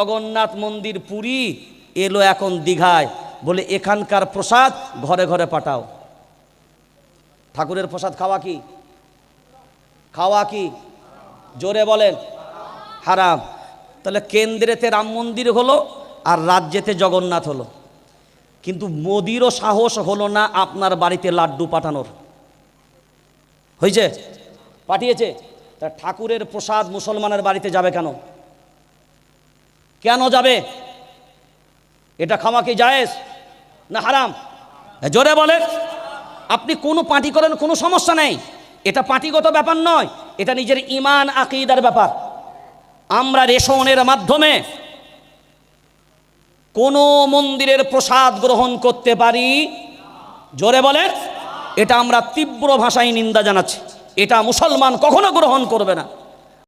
জগন্নাথ মন্দির পুরী এলো এখন দীঘায়। বলে, এখানকার প্রসাদ ঘরে ঘরে পাঠাও। ঠাকুরের প্রসাদ খাওয়া কি? খাওয়া কি? জোরে বলেন, হারাম। তাহলে কেন্দ্রেতে রাম মন্দির হলো আর রাজ্যেতে জগন্নাথ হলো। কিন্তু মোদিরও সাহস হলো না আপনার বাড়িতে লাড্ডু পাঠানোর। হয়েছে পাঠিয়েছে? তা ঠাকুরের প্রসাদ মুসলমানের বাড়িতে যাবে কেন? কেন যাবে? এটা খাওয়া কি জায়েজ না হারাম? জোরে বলেন। আপনি কোনো পার্টি করেন, কোনো সমস্যা নেই। এটা পার্টিগত ব্যাপার নয়, এটা নিজের ইমান আকিদার ব্যাপার। আমরা রেশনের মাধ্যমে কোনো মন্দিরের প্রসাদ গ্রহণ করতে পারি। জোরে বলেন। এটা আমরা তীব্র ভাষায় নিন্দা জানাচ্ছি। এটা মুসলমান কখনো গ্রহণ করবে না।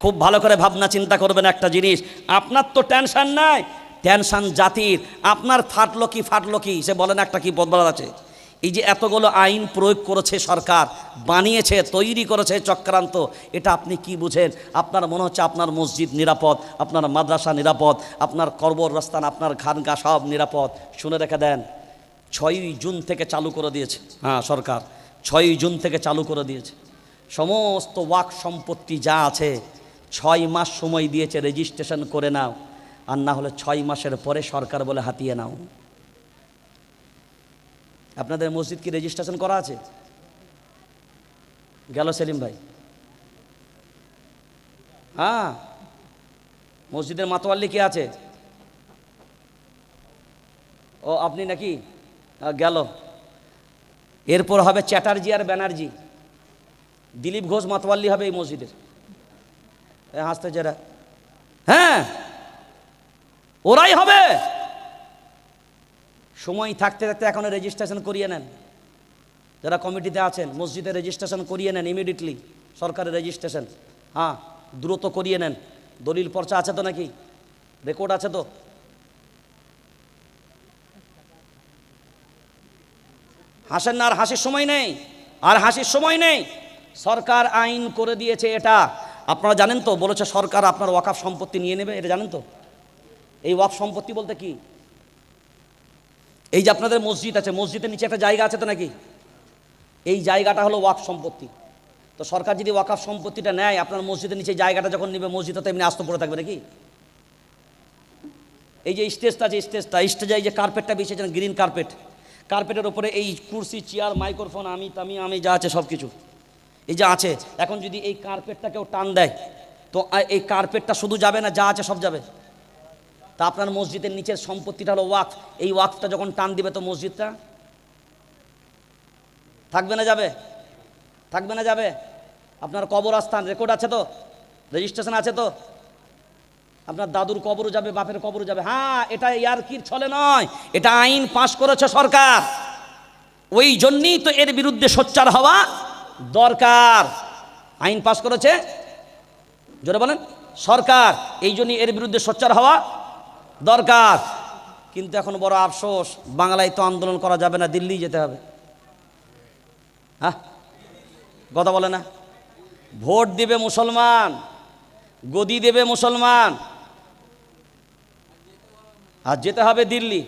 খুব ভালো করে ভাবনা চিন্তা করবেন একটা জিনিস। আপনার তো টেনশন নাই। টেনশন জাতির। আপনার ফাটলো কি ফাটলো কি? সে বলেন একটা কি বদলা আছে। এই যে এতগুলো আইন প্রয়োগ করেছে সরকার, বানিয়েছে, তৈরি করেছে চক্রান্ত, এটা আপনি কি বুঝেন? আপনার মনে হচ্ছে আপনার মসজিদ নিরাপদ, আপনার মাদ্রাসা নিরাপদ, আপনার কর্মরস্থান আপনার খানকা সব নিরাপদ। শুনে রেখে দেন, ছয়ই জুন থেকে চালু করে দিয়েছে। হ্যাঁ সরকার, ছয়ই জুন থেকে চালু করে দিয়েছে। সমস্ত ওয়াক সম্পত্তি যা আছে ছয় মাস সময় দিয়েছে রেজিস্ট্রেশন করে নাও। আর না হলে ছয় মাসের পরে সরকার বলে হাতিয়ে নাও। আপনাদের মসজিদ কি রেজিস্ট্রেশন করা আছে? গেল সেলিম ভাই। হ্যাঁ। মসজিদের মাতোয়াল্লি কি আছে? ও, আপনি নাকি? গেল। এরপর হবে চ্যাটার্জি আর ব্যানার্জি। দিলীপ ঘোষ মাতোয়াল্লি হবে এই মসজিদের। হাসতে যারা হ্যাঁ ওরাই হবে। সময় থাকতে থাকতে এখন রেজিস্ট্রেশন করিয়ে নেন। যারা কমিটিতে আছেন, মসজিদে রেজিস্ট্রেশন করিয়ে নেন ইমিডিয়েটলি সরকারের রেজিস্ট্রেশন হ্যাঁ দ্রুত করিয়ে নেন। দলিল পর্চা আছে তো নাকি? রেকর্ড আছে তো? হাসেন না, আর হাসির সময় নেই। আর হাসির সময় নেই। সরকার আইন করে দিয়েছে এটা। আপনারা জানেন তো, বলেছে সরকার আপনার ওয়াকাফ সম্পত্তি নিয়ে নেবে, এটা জানেন তো? এই ওয়াক সম্পত্তি বলতে কি? এই যে আপনাদের মসজিদ আছে, মসজিদের নিচে একটা জায়গা আছে তো নাকি? এই জায়গাটা হলো ওয়াক সম্পত্তি। তো সরকার যদি ওয়াকাফ সম্পত্তিটা নেয়, আপনার মসজিদের নিচে জায়গাটা যখন নেবে মসজিদটা তো এমনি আস্ত পড়ে থাকবে নাকি? এই যে স্টেজটা আছে, স্টেজটা, স্টেজে এই যে কার্পেটটা বিছিয়েছেন গ্রিন কার্পেট কার্পেটের ওপরে এই কুর্সি চেয়ার মাইক্রোফোন আমি তামি আমি যা আছে সব কিছু এই যে আছে, এখন যদি এই কার্পেটটা কেউ টান দেয়, তো এই কার্পেটটা শুধু যাবে না যা আছে সব যাবে? তা আপনার মসজিদের নিচের সম্পত্তিটা হলো ওয়াক এই ওয়াকটা যখন টান দিবে তো মসজিদটা? থাকবে না যাবে? থাকবে না যাবে? আপনার কবরস্থান রেকর্ড আছে তো? রেজিস্ট্রেশন আছে তো? আপনার দাদুর কবরও যাবে, বাপের কবরও যাবে। হ্যাঁ এটা ইয়ার কি ছলে নয়, এটা আইন পাশ করেছে সরকার। ওই জন্যই তো এর বিরুদ্ধে সোচ্চার হওয়া দরকার। আইন পাশ করেছে। জোরে বলেন। সরকার, এই জন্যই এর বিরুদ্ধে সোচ্চার হওয়া দরকার। কিন্তু এখন বড় আফসোস, বাংলায় তো আন্দোলন করা যাবে না দিল্লি যেতে হবে। হ্যাঁ? কথা বলে না। ভোট দিবে মুসলমান, গদি দেবে মুসলমান। আর যেতে হবে দিল্লি।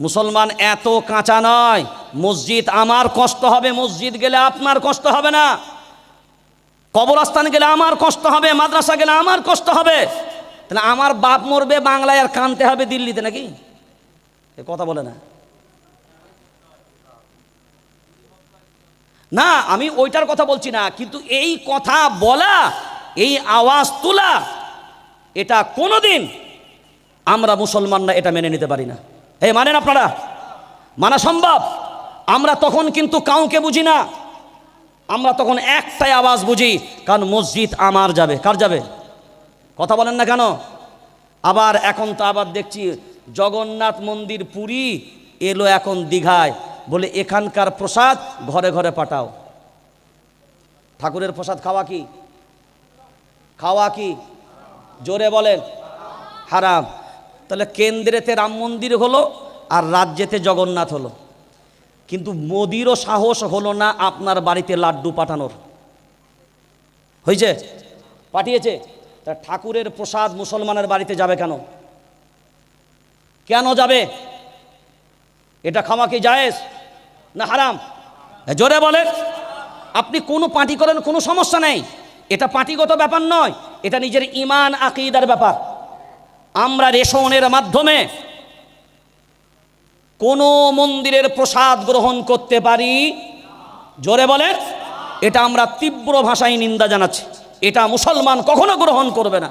মুসলমান এত কাঁচা নয়। মসজিদ আমার কষ্ট হবে, মসজিদ গেলে আপনার কষ্ট হবে না। কবরস্থান গেলে আমার কষ্ট হবে, মাদ্রাসা গেলে আমার কষ্ট হবে। তাহলে আমার বাপ মরবে, বাংলায় আর কানতে হবে দিল্লিতে নাকি? কথা বলে না। না, আমি ওইটার কথা বলছি না, কিন্তু এই কথা বলা, এই আওয়াজ তোলা, এটা কোনোদিন আমরা মুসলমানরা এটা মেনে নিতে পারি না। এই মানেন আপনারা? মানা সম্ভব? আমরা তখন কিন্তু কাউকে বুঝি না। আমরা তখন একটাই আওয়াজ বুঝি, কারণ মসজিদ আমার যাবে। কার যাবে? কথা বলেন না কেন? আবার এখন তো আবার দেখছি জগন্নাথ মন্দির পুরী এলো এখন দীঘায়। বলে, এখানকার প্রসাদ ঘরে ঘরে পাঠাও। ঠাকুরের প্রসাদ খাওয়া কি? খাওয়া কি? জোরে বলেন। হারাম। তাহলে কেন্দ্রেতে রাম মন্দির হলো আর রাজ্যেতে জগন্নাথ হলো। কিন্তু মোদিরও সাহস হলো না আপনার বাড়িতে লাড্ডু পাঠানোর। হয়েছে পাঠিয়েছে? তা ঠাকুরের প্রসাদ মুসলমানের বাড়িতে যাবে কেন? কেন যাবে? এটা খাওয়া কি জায়েজ না হারাম? জোরে বলেন। আপনি কোনো পার্টি করেন, কোনো সমস্যা নেই। এটা পার্টিগত ব্যাপার নয়, এটা নিজের ইমান, আকিদার ব্যাপার। আমরা রেশনের মাধ্যমে কোনো মন্দিরের প্রসাদ গ্রহণ করতে পারি? জোরে বলে এটা আমরা তীব্র ভাষায় নিন্দা জানাচ্ছি। এটা মুসলমান কখনো গ্রহণ করবে না।